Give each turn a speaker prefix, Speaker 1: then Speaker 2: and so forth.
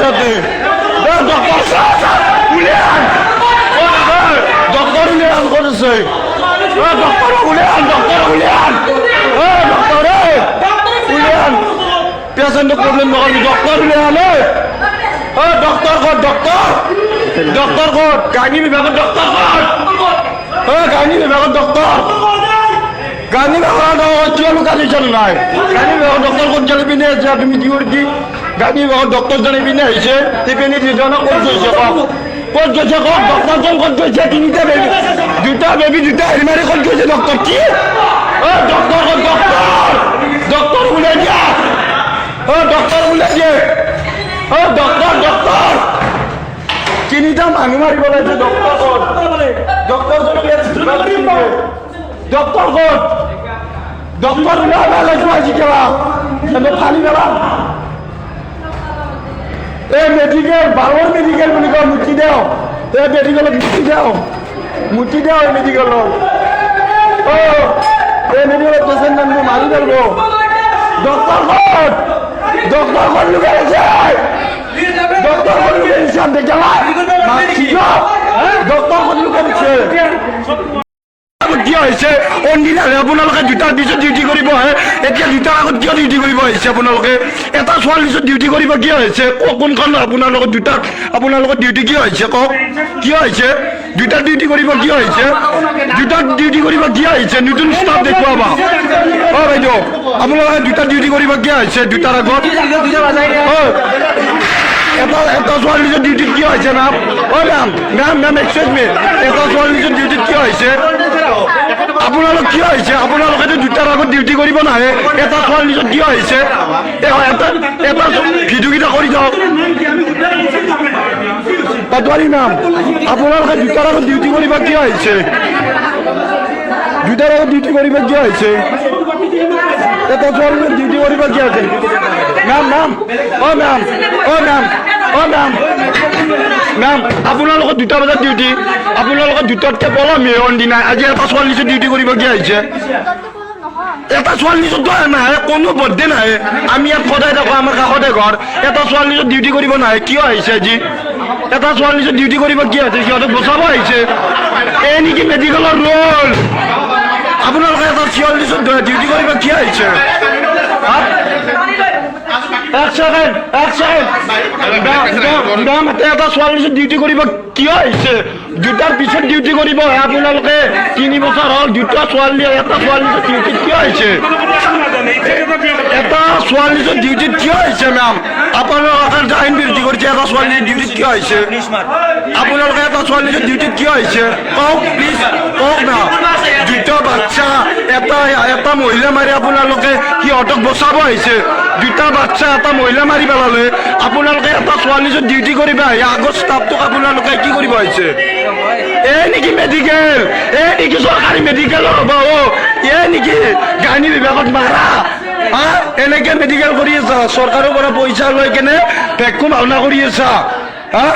Speaker 1: সাথে। ডক্টর উলিয়ান। ও ডক্টর উলিয়ান করেছে। ও ডক্টর উলিয়ান ডক্টর উলিয়ান। ও ডক্টর উলিয়ান। পেশেন্টের প্রবলেম নকল ডক্টর উলিয়ান ও ডক্টর কর ডক্টর ডক্টর কর। গাইনি বিভাগের ডক্টর কর। ও গাইনি বিভাগের ডক্টর গান্ধী বাবা চলো কাজে চল নাই? বাবা ডক্টর চলে বিনে আছে? তুমি কি করছি বাবা ডক্টর জানে বিনে হয়েছে টিফিনি দিজন কোন চলছে কম কোন চলছে কম ডক্টর জন কোন চলছে তিনটা বেবি দুটা বেবি দুটা হেলমেটে কোন চলছে ডক্টর? কি? ও, ডক্টর কোন ডক্টর? ডক্টর বলে যা ও, ডক্টর বলে যে ও, ডক্টর ডক্টর। তিনিটা মানুহ মাৰিব লাগিছে ডক্টৰ ক'ত ডক্টৰ ডক্টৰ ক'ত ওলাই লাগিব আজি কেলা এনে ফালি পেলা এই মেডিকেল বালৰ মেডিকেল বুলি কয় মুঠি দেও। এই মেডিকেলত মুঠি দেও। মুঠি দেও এই মেডিকেলত অ এই মেডিকেলত পেচেণ্ট মানুহ মাৰি পেলাব। ডক্টৰ ক'ত ডক্টৰ ক'ত লুকাই আছে ডক্টর লুকাই দিচ্ছে আমি দেখলাম ডক্টর কোন লুকাই দিচ্ছে কি হৈছে অন্দিনাৰে আপোনালোকে দুটাৰ পিছত ডিউটি কৰিব আহে। এতিয়া দুটাৰ আগত কিয় ডিউটি কৰিব আহিছে আপোনালোকে? এটা ছোৱালীৰ পিছত ডিউটি কৰিব কিয় হৈছে ক- কোনখন আপোনালোকৰ দুটাত আপোনালোকৰ ডিউটি কিয় হৈছে কওক, কিয় হৈছে দুটাত ডিউটি কৰিব কিয় হৈছে দুটাত ডিউটি কৰিব কিয় আহিছে? নতুন ষ্টাফ দেখুৱাবা। অ, বাইদেউ, আপোনালোকে দুটাত ডিউটি কৰিব কিয় আহিছে? দুটাৰ আগত? এটা এটা ছোৱালী নিজৰ ডিউটিত কিয় হৈছে নাম অ মেম মেম মেম এক্সেজ মি এটা ছোৱালী নিজৰ ডিউটিত কিয় হৈছে আপোনালোক কিয় হৈছে? আপোনালোকেতো দুটাৰ আগত ডিউটি কৰিব নাহে। এটা ছোৱালী নিজৰ কিয় হৈছে? এ- এটা এটা ভিডিঅ'কেইটা কৰি যাওক পাটোৱাৰী নাম আপোনালোকে দুটাৰ আগত ডিউটি কৰিব কিয় আহিছে দুটাৰ আগত ডিউটি কৰিব কিয় আহিছে এটা ছোৱালী ডিউটি কৰিব কিয় আছে মেম মেম অ মেম অ মেম অ মেম মেম আপোনালোকৰ দুটা বজাত ডিউটি আপোনালোকৰ দুটাতকে পলম মেয়ৰ দিনা আজি এটা ছোৱালী ডিউটি কৰিব কিয় আহিছে। এটা ছোৱালী নাহে, কোনো বদ্ধে নাহে। আমি ইয়াত সদায় থাকোঁ, আমাৰ কাষতে ঘৰ। এটা ছোৱালী ডিউটি কৰিব নাহে, কিয় আহিছে আজি? এটা ছোৱালী ডিউটি কৰিব কিয় আহিছে সিহঁতক বচাব আহিছে। এই নেকি মেডিকেলৰ ৰোল আপোনালোকে এটা ছোৱালী ডিউটি কৰিব কিয় আহিছে? এক ছেকেণ্ড এক এটা ছোৱালী ডিউটি কৰিব কিয় আহিছে দুটাৰ পিছত ডিউটি কৰিব আপোনালোকে তিনি বছৰ হ'ল, দুটা ছোৱালী, এটা ছোৱালী ডিউটিত কিয় আহিছে এটা ছোৱালী ডিউটিত কিয় আহিছে মেম আপোনালোকে আইন বিৰোধী কৰিছে, এটা ছোৱালী ডিউটিত কিয় আহিছে আপোনালোকে এটা ছোৱালী ডিউটিত কিয় আহিছে কওক প্লিজ কওক না দুটা এটা মহিলা মাৰি আপোনালোকে সিহঁতক বচাব আহিছে? দুটা বাচ্চা এটা মহিলা মাৰি পেলালে, আপোনালোকে এটা ছোৱালী যদি ডিউটি কৰিব আহে আগৰ ষ্টাফটোক আপোনালোকে কি কৰিব আহিছে? এই নেকি মেডিকেল এই নেকি চৰকাৰী মেডিকেল হ'ব, অ। এই নেকি গাইনী বিভাগত মাৰা? এনেকে মেডিকেল কৰি আছা? চৰকাৰৰ পৰা পইচা লৈ কেনে ভেকু ভাওনা কৰি আছা? হা?